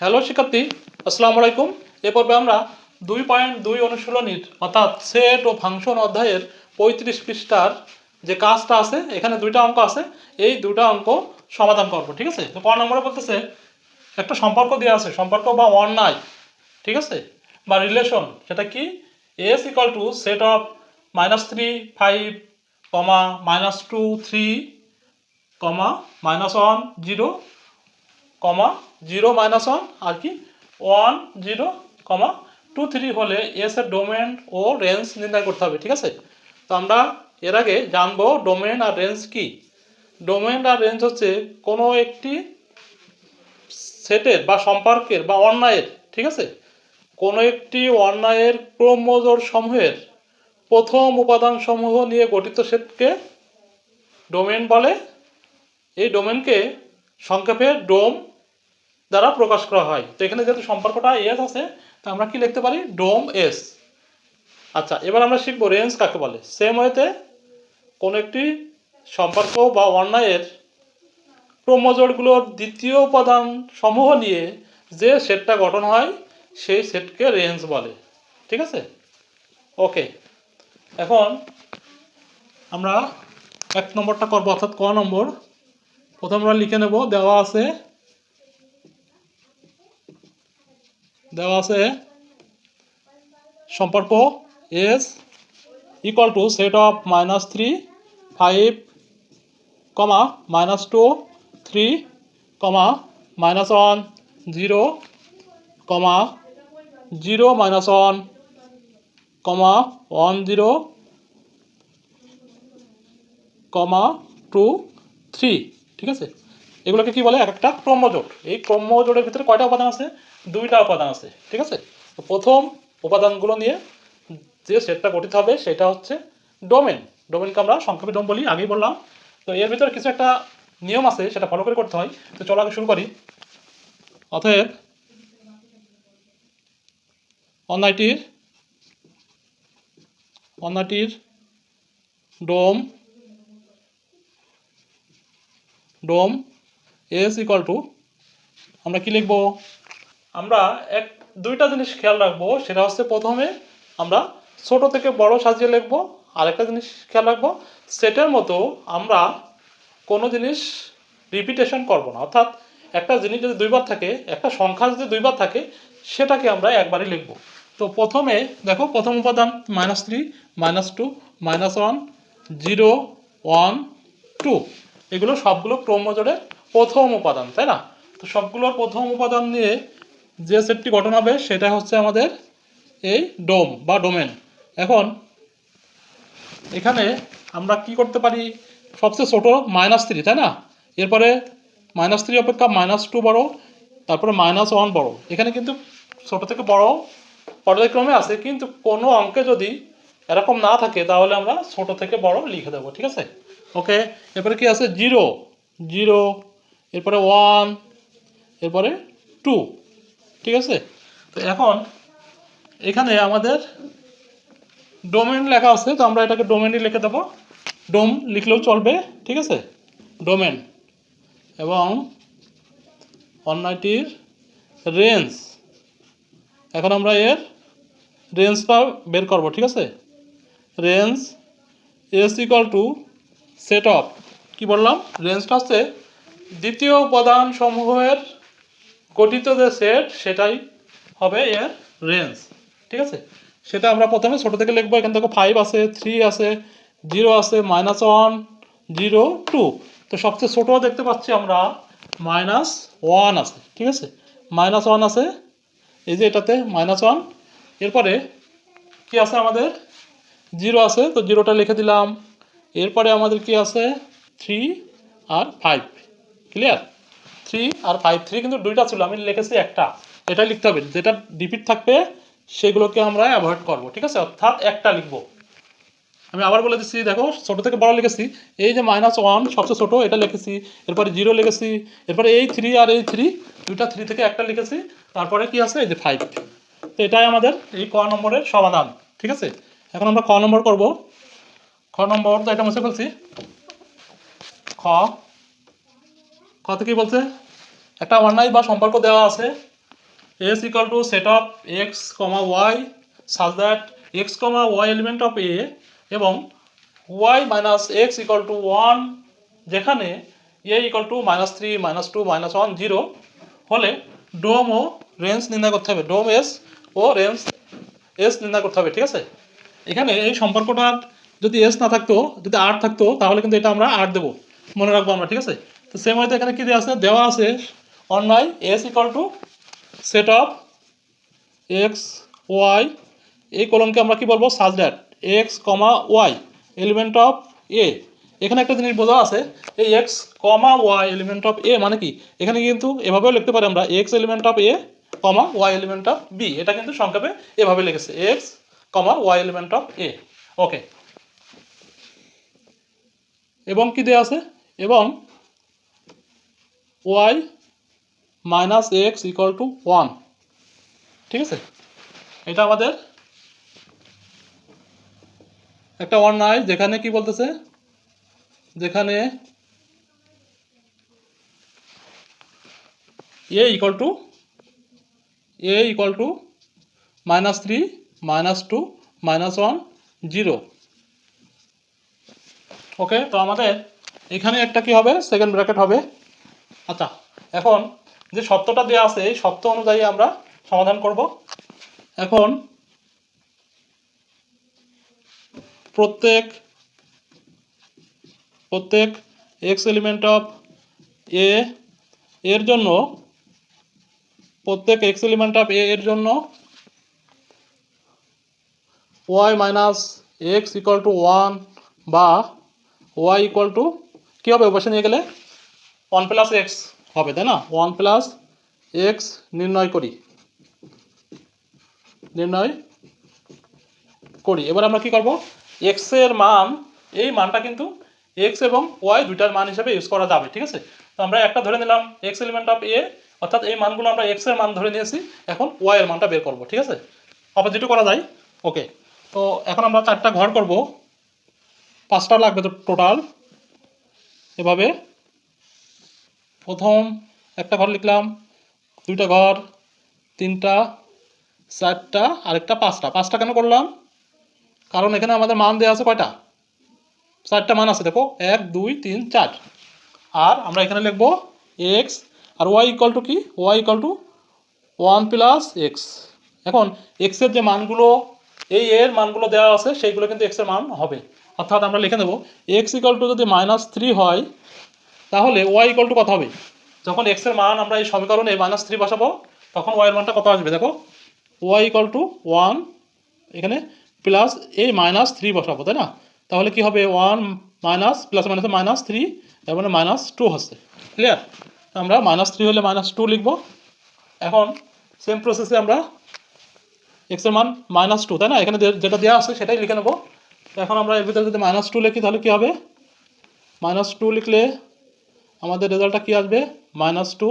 Hello শিক্ষার্থী। আসসালামু আলাইকুম। এ পর্বে আমরা দুই পয়েন্ট দুই অনুশীলনীর অর্থাৎ সেট ও ফাংশন অধ্যায়ের পঁয়ত্রিশ পৃষ্ঠার যে কাজটা আছে, এখানে দুইটা অঙ্ক আছে, এই দুটা অঙ্ক সমাধান করব, ঠিক আছে? তো ক নম্বরে বলতেছে, একটা সম্পর্ক দেওয়া আছে, সম্পর্ক বা অন্যায়, ঠিক আছে? বা রিলেশন সেটা কি? S equal to set of minus three five comma minus two three comma minus one zero comma zero minus one আর কি one zero comma two three হলে এস ডোমেন ও রেঞ্জ নির্ণয় করতে হবে, ঠিক আছে? তো আমরা এর আগে জানব ডোমেন আর রেঞ্জ কি। ডোমেন আর রেঞ্জ হচ্ছে কোনো একটি সেটের বা সম্পর্কের বা অন্যায়ের, ঠিক আছে? কোনো একটি অন্যায়ের ক্রমজোড় সমূহের প্রথম উপাদান সমূহ নিয়ে গঠিত সেটকে ডোমেন বলে। এই ডোমেনকে সংক্ষেপে ডোম দ্বারা প্রকাশ করা হয়। তো এখানে যেহেতু সম্পর্কটা এস আছে, তো আমরা কি লিখতে পারি? ডোম এস আচ্ছা এবার আমরা শিখব রেঞ্জ কাকে বলে। সেম ওয়েতে কোনো একটি সম্পর্ক বা অন্যায়ের ক্রোমোজোড়গুলোর দ্বিতীয় উপাদান সমূহ নিয়ে যে সেটটা গঠন হয়, সেই সেটকে রেঞ্জ বলে। ঠিক আছে? ওকে এখন আমরা এক নম্বরটা করব, অর্থাৎ ক নম্বর। প্রথম আমরা লিখে নেব, দেওয়া আছে। দেওয়া আছে সম্পর্ক S equal to set of minus three five comma minus two three comma minus one zero comma zero minus one comma one zero comma two three ঠিক আছে? এগুলোকে কি বলে? এক একটা ক্রমজোট। এই ক্রমজোটের ভিতরে কয়টা উপাদান আছে? দুইটা উপাদান আছে। ঠিক আছে? তো প্রথম উপাদানগুলো নিয়ে যে সেটটা গঠিত হবে সেটা হচ্ছে ডোমেন। ডোমেনকে আমরা সংক্ষেপে ডোম বলি, আগেই বললাম। তো এর ভিতরে কিছু একটা নিয়ম আছে, সেটা ফলো করে করতে হয়। তো চলো আগে শুরু করি। অতএব, অন্যায়টির অন্যায়টির dom dom S equal to আমরা কি লিখব? আমরা এক, দুইটা জিনিস খেয়াল রাখব, সেটা হচ্ছে প্রথমে আমরা ছোট থেকে বড় সাজিয়ে লিখব, আরেকটা জিনিস খেয়াল রাখব সেটের মতো আমরা কোনো জিনিস রিপিটেশন করব না। অর্থাৎ একটা জিনিস যদি দুইবার থাকে, একটা সংখ্যা যদি দুইবার থাকে, সেটাকে আমরা একবারই লিখব। তো প্রথমে, দেখো, প্রথম উপাদান minus three minus two minus one zero one two এগুলো সবগুলো ক্রমজোড়ের প্রথম উপাদান, তাই না? তো সবগুলোর প্রথম উপাদান নিয়ে যে সেটটি গঠন হবে সেটা হচ্ছে আমাদের এই ডোম বা ডোমেন। এখন এখানে আমরা কি করতে পারি? সবচেয়ে ছোটো মাইনাস থ্রি, তাই না? এরপরে মাইনাস থ্রি অপেক্ষা মাইনাস টু বড়ো, তারপরে মাইনাস ওয়ান বড়ো। এখানে কিন্তু ছোটো থেকে বড় পর্যায়ক্রমে আছে, কিন্তু কোনো অঙ্কে যদি এরকম না থাকে, তাহলে আমরা ছোট থেকে বড় লিখে দেবো, ঠিক আছে? ওকে? এরপরে কি আছে? জিরো। জিরো। এরপরে ওয়ান। এরপরে টু। ঠিক আছে? তো এখন এখানে আমাদের ডোমেন লেখা আছে, তো আমরা এটাকে ডোমেনই লিখে দেবো। ডোম লিখলেও চলবে, ঠিক আছে? ডোমেন। এবং অন্যায়টির রেঞ্জ। এখন আমরা এর রেঞ্জটা বের করব, ঠিক আছে? Range S equal to set of কি বললাম? রেঞ্জটা হচ্ছে দ্বিতীয় উপাদান সমূহের গঠিত যে সেট সেটাই হবে এর রেঞ্জ। ঠিক আছে? সেটা আমরা প্রথমে ছোটো থেকে লিখব। এখান থেকে ফাইভ আছে থ্রি আছে জিরো আছে মাইনাস ওয়ান জিরো টু তো সবচেয়ে ছোটো দেখতে পাচ্ছি আমরা মাইনাস ওয়ান আছে। ঠিক আছে? মাইনাস ওয়ান আছে। এই যে এটাতে মাইনাস ওয়ান এরপরে কি আছে আমাদের? জিরো আছে। তো জিরোটা লিখে দিলাম। এরপরে আমাদের কি আছে? থ্রি আর ফাইভ ক্লিয়ার থ্রি আর ফাইভ থ্রি কিন্তু দুইটা ছিল, আমি লিখেছি একটা। এটা লিখতে হবে। যেটা ডিপিট থাকবে, সেগুলোকে আমরা অ্যাভয়েড করব, ঠিক আছে? অর্থাৎ একটা লিখব। আমি আবার বলে দিচ্ছি, দেখো, ছোটো থেকে বড় লিখেছি। এই যে মাইনাস ওয়ান সবচেয়ে ছোটো, এটা লিখেছি। এরপরে জিরো লিখেছি। এরপরে এই থ্রি আর এই থ্রি দুইটা থ্রি থেকে একটা লিখেছি। তারপরে কি আছে? এই যে ফাইভ তো এটাই আমাদের এই ক নম্বরের সমাধান, ঠিক আছে? এখন আমরা ক নম্বর করব। নম্বর তো এটা মুছে ফেলছি। খ। কত কি বলছে? একটা অন্যায় বা সম্পর্ক দেওয়া আছে। S equal to set of x comma y such that x comma y element of A এবং y minus x equal to one যেখানে A equal to minus three minus two minus one zero হলে dom ও range নির্ণয় করতে হবে। Dom S ও range S নির্ণয় করতে হবে, ঠিক আছে? এখানে এই সম্পর্কটার যদি এস না থাকতো, যদি আর থাকতো, তাহলে কিন্তু এটা আমরা আর দেবো। মনে রাখব আমরা, ঠিক আছে? তো সেম হয়তো এখানে কি দেওয়া আছে? দেওয়া আছে অন্যায় S equal to set of x y এই কলমকে আমরা কি বলব? Such that x comma y element of A এখানে একটা জিনিস বোঝা আছে, এই x comma y element of A মানে কি? এখানে কিন্তু এভাবেও লিখতে পারি আমরা x element of A comma y element of B এটা কিন্তু সংক্ষেপে এভাবে লিখেছে x comma y element of A okay এবং কি দেওয়া আছে? এবং y minus x equal to one ঠিক আছে? এটা আমাদের একটা অন্যায় যেখানে কি বলতেছে? যেখানে A equal to A equal to minus three minus two minus one zero okay? তো আমাদের এখানে একটা কি হবে? সেকেন্ড ব্র্যাকেট হবে। আচ্ছা এখন যে সত্যটা দেওয়া আছে, এই সত্য অনুযায়ী আমরা সমাধান করব। এখন প্রত্যেক প্রত্যেক এক্স এলিমেন্ট অফ এ এর জন্য, প্রত্যেক এক্স এলিমেন্ট অফ এ এর জন্য y minus x equal to one বা ওয়াই ইকুয়াল টু কী হবে অবশ্যই নিয়ে গেলে? ওয়ান প্লাস এক্স হবে, তাই না? ওয়ান প্লাস এক্স নির্ণয় করি। নির্ণয় করি। এবার আমরা কি করব? এক্সের মান, এই মানটা কিন্তু এক্স এবং ওয়াই দুইটার মান হিসেবে ইউজ করা যাবে, ঠিক আছে? তো আমরা একটা ধরে নিলাম এক্স এলিমেন্ট অফ এ অর্থাৎ এই মানগুলো আমরা এক্সের মান ধরে নিয়েছি, এখন ওয়াই এর মানটা বের করব, ঠিক আছে? অপোজিটও করা যায় ওকে তো এখন আমরা চারটা ঘর করব। পাঁচটা লাগবে তো টোটাল এভাবে প্রথম একটা ঘর লিখলাম, দুইটা ঘর, তিনটা, চারটা, আরেকটা পাঁচটা। পাঁচটা কেন করলাম? কারণ এখানে আমাদের মান দেওয়া আছে কয়টা? চারটা মান আছে, দেখো, এক, দুই, তিন, চার। আর আমরা এখানে লিখব এক্স আর ওয়াই ইকাল টু কি? Y equal to one plus x এখন এক্সের যে মানগুলো, এই এর মানগুলো দেওয়া আছে, সেইগুলো কিন্তু এক্সের মান হবে। অর্থাৎ আমরা লিখে নেব এক্স ইকাল টু যদি মাইনাস থ্রি হয়, তাহলে ওয়াই ইকাল টু কত হবে? যখন এক্সের মান আমরা এই সমীকরণে মাইনাস থ্রি বসাবো, তখন ওয়াই এর মানটা কত আসবে? দেখো ওয়াই ইকাল টু ওয়ান এখানে প্লাস এই মাইনাস থ্রি বসাবো, তাই না? তাহলে কি হবে? ওয়ান মাইনাস প্লাস মাইনাসে মাইনাস থ্রি তার মানে মাইনাস টু হচ্ছে। ক্লিয়ার আমরা মাইনাস থ্রি হলে মাইনাস টু লিখব। এখন সেম প্রসেসে আমরা এক্সের মান মাইনাস টু তাই না? এখানে যেটা দেওয়া আছে সেটাই লিখে নেব। তো এখন আমরা এর ভিতরে যদি মাইনাস টু লিখি, তাহলে কী হবে? মাইনাস টু লিখলে আমাদের রেজাল্টটা কী আসবে? মাইনাস টু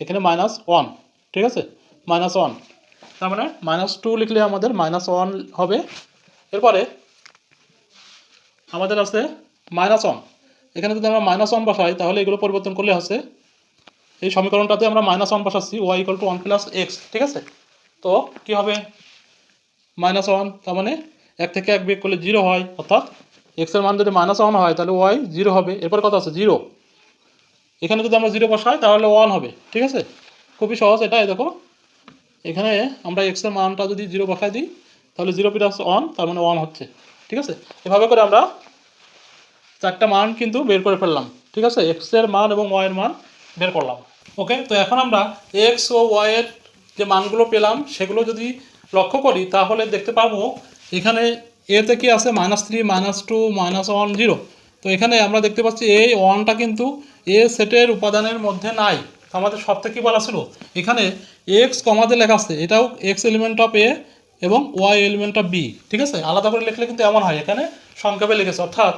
এখানে মাইনাস ওয়ান ঠিক আছে? মাইনাস ওয়ান তার মানে মাইনাস টু লিখলে আমাদের মাইনাস ওয়ান হবে। এরপরে আমাদের আছে মাইনাস ওয়ান এখানে যদি আমরা মাইনাস ওয়ান বসাই, তাহলে এগুলো পরিবর্তন করলে হচ্ছে এই সমীকরণটাতে আমরা মাইনাস ওয়ান বসাচ্ছি y equal to one plus x ঠিক আছে? তো কী হবে? মাইনাস ওয়ান তার মানে এক থেকে এক বিয়োগ করলে জিরো হয়, অর্থাৎ এক্সের মান যদি মাইনাস ওয়ান হয়, তাহলে ওয়াই জিরো হবে। এরপর কত আছে? জিরো। এখানে যদি আমরা জিরো বসাই, তাহলে ওয়ান হবে। ঠিক আছে? খুবই সহজ এটাই দেখো। এখানে আমরা এক্সের মানটা যদি জিরো বসাই দিই, তাহলে জিরো প্লাস ওয়ান তার মানে ওয়ান হচ্ছে। ঠিক আছে? এভাবে করে আমরা চারটা মান কিন্তু বের করে ফেললাম। ঠিক আছে? এক্সের মান এবং ওয়াইয়ের মান বের করলাম। ওকে তো এখন আমরা এক্স ও ওয়াইয়ের যে মানগুলো পেলাম, সেগুলো যদি লক্ষ্য করি, তাহলে দেখতে পাবো এখানে এতে কি আছে minus three minus two minus one zero তো এখানে আমরা দেখতে পাচ্ছি এই ওয়ানটা কিন্তু এ সেটের উপাদানের মধ্যে নাই। আমাদের সব থেকে কী বলা ছিল? এখানে এক্স কমাতে লেখা আছে, এটাও এক্স এলিমেন্ট অফ এ এবং ওয়াই এলিমেন্ট অফ বি ঠিক আছে? আলাদা করে লিখলে কিন্তু এমন হয়। এখানে সংক্ষেপে লিখেছে, অর্থাৎ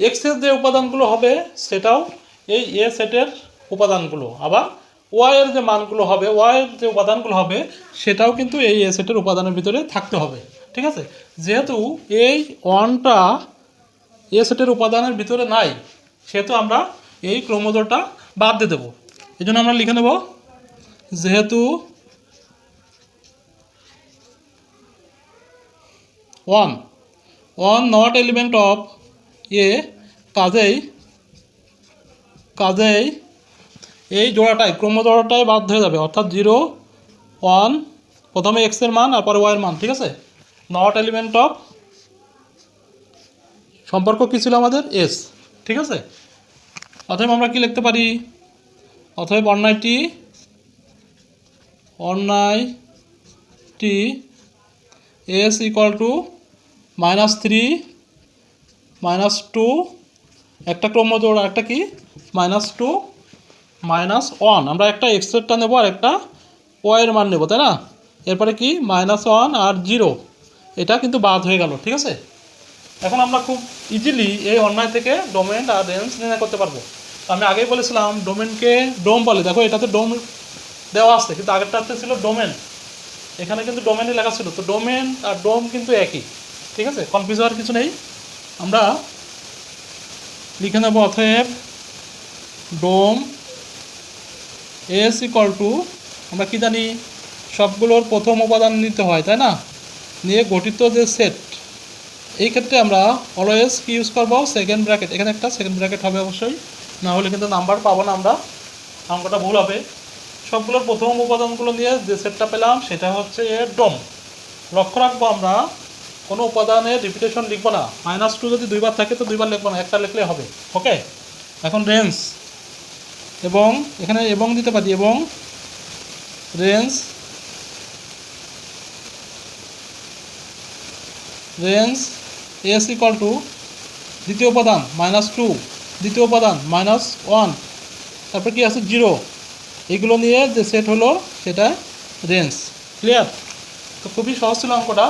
এক্সের যে উপাদানগুলো হবে, সেটাও এই এ সেটের উপাদানগুলো। আবার ওয়াইয়ের যে মানগুলো হবে ওয়াইয়ের যে উপাদানগুলো হবে, সেটাও কিন্তু এই এ সেটের উপাদানের ভিতরে থাকতে হবে। ঠিক আছে? যেহেতু এই ওয়ানটা এ সেটের উপাদানের ভিতরে নাই, সেহেতু আমরা এই ক্রোমোজোটা বাদ দিয়ে দেবো। এই জন্য আমরা লিখে নেব, যেহেতু one one not element of A কাজেই কাজেই এই জোড়াটাই, ক্রমজোড়াটাই বাধ্য হয়ে যাবে। অর্থাৎ জিরো ওয়ান প্রথমে এক্সের মান আর পরে ওয়াইয়ের মান, ঠিক আছে? নট এলিমেন্ট অফ সম্পর্ক কী ছিল আমাদের? এস ঠিক আছে? অতএব আমরা কি লিখতে পারি? অতএব অন্যায়টি অন্যায়টি S equal to minus three minus two একটা ক্রম জোড়া একটা কি? মাইনাস টু মাইনাস ওয়ান আমরা একটা এক্সেরটা নেব আর একটা ওয়ের মান নেব, তাই না? এরপরে কি? মাইনাস ওয়ান আর জিরো এটা কিন্তু বাদ হয়ে গেল, ঠিক আছে? এখন আমরা খুব ইজিলি এই অন্যায় থেকে ডোমেন আর রেঞ্জ নির্ণয় করতে পারব। আমি আগেই বলেছিলাম ডোমেনকে ডোম বলে। দেখো, এটাতে ডোম দেওয়া আছে, কিন্তু আগেরটাতে ছিল ডোমেন এখানে কিন্তু ডোমেনই লেখা ছিল। তো ডোমেন আর ডোম কিন্তু একই, ঠিক আছে? কনফিউজ হওয়ার কিছু নেই। আমরা লিখে নেব অতএব ডোম এস ইকুয়াল টু আমরা কি জানি, সবগুলোর প্রথম উপাদান নিতে হয়, তাই না? নিয়ে গঠিত যে সেট এই ক্ষেত্রে আমরা অলওয়েজ কি ইউজ করব? সেকেন্ড ব্র্যাকেট এখানে একটা সেকেন্ড ব্র্যাকেট হবে অবশ্যই। না হলে কিন্তু নাম্বার পাবো না আমরা। অঙ্কটা ভুল হবে। সবগুলোর প্রথম উপাদানগুলো নিয়ে যে সেটটা পেলাম, সেটা হচ্ছে এর ডোম লক্ষ্য রাখব আমরা, কোনো উপাদানের রিপিটেশন লিখব না। মাইনাস টু যদি দুইবার থাকে, তো দুইবার লিখব না। একটা লিখলে হবে। ওকে এখন রেঞ্জ এবং এখানে এবং দিতে পারি এবং range range S equal to দ্বিতীয় উপাদান মাইনাস টু, দ্বিতীয় উপাদান মাইনাস ওয়ান। তারপর কি আছে? জিরো। এগুলো নিয়ে যে সেট হলো সেটা রেঞ্জ। ক্লিয়ার? তো খুবই সহজ ছিল অঙ্কটা।